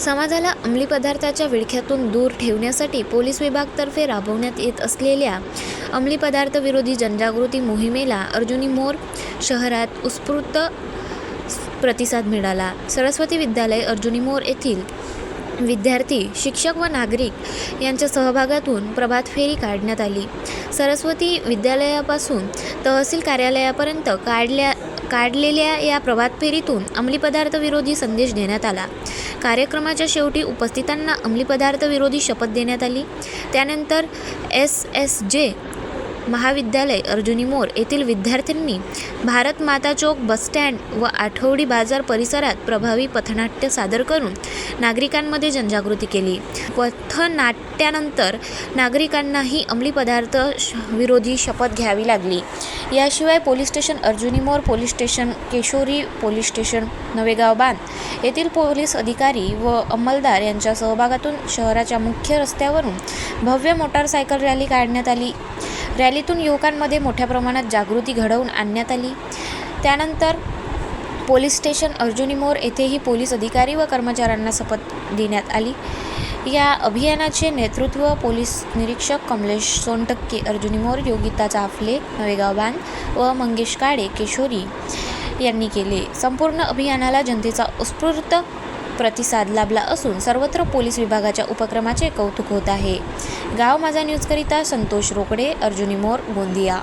समाजाला अंमली पदार्थाच्या विळख्यातून दूर ठेवण्यासाठी पोलीस विभागतर्फे राबवण्यात येत असलेल्या अंमली पदार्थ विरोधी जनजागृती मोहिमेला अर्जुनी मोर शहरात उत्स्फूर्त प्रतिसाद मिळाला. सरस्वती विद्यालय अर्जुनी मोर येथील विद्यार्थी शिक्षक व नागरिक यांच्या सहभागातून प्रभात फेरी काढण्यात आली. सरस्वती विद्यालयापासून तहसील कार्यालयापर्यंत काढल्या काढलेल्या या प्रभात फेरीतून अंमली पदार्थ विरोधी संदेश देण्यात आला. कार्यक्रमाच्या शेवटी उपस्थितांना अंमली पदार्थ विरोधी शपथ देण्यात आली. त्यानंतर एस एस जे महाविद्यालय अर्जुनी मोर येथील विद्यार्थ्यांनी भारत माता चौक बसस्टँड व आठवडी बाजार परिसरात प्रभावी पथनाट्य सादर करून नागरिकांमध्ये जनजागृती केली. पथनाट्यानंतर नागरिकांनाही अंमली पदार्थ श- विरोधी शपथ घ्यावी लागली. याशिवाय police station Arjuni Mor police station Keshori police station Navegaon Bandh येथील पोलीस अधिकारी व अंमलदार यांच्या सहभागातून शहराच्या मुख्य रस्त्यावरून भव्य मोटारसायकल रॅली काढण्यात आली. रॅलीतून युवकांमध्ये मोठ्या प्रमाणात जागृती घडवून आणण्यात आली. त्यानंतर पोलीस स्टेशन अर्जुनी मोर येथेही पोलीस अधिकारी व कर्मचाऱ्यांना शपथ देण्यात आली. या अभियानाचे नेतृत्व पोलीस निरीक्षक कमलेश सोनटक्के अर्जुनी मोर योगिता चाफले नवेगाव बांध व मंगेश काळे किशोरी यांनी केले. संपूर्ण अभियानाला जनतेचा उत्स्फूर्त प्रतिसाद लाभला असून सर्वत्र पोलीस विभागाच्या उपक्रमाचे कौतुक होत आहे. गाव माझा न्यूजकरिता संतोष रोकडे अर्जुनी मोर गोंदिया.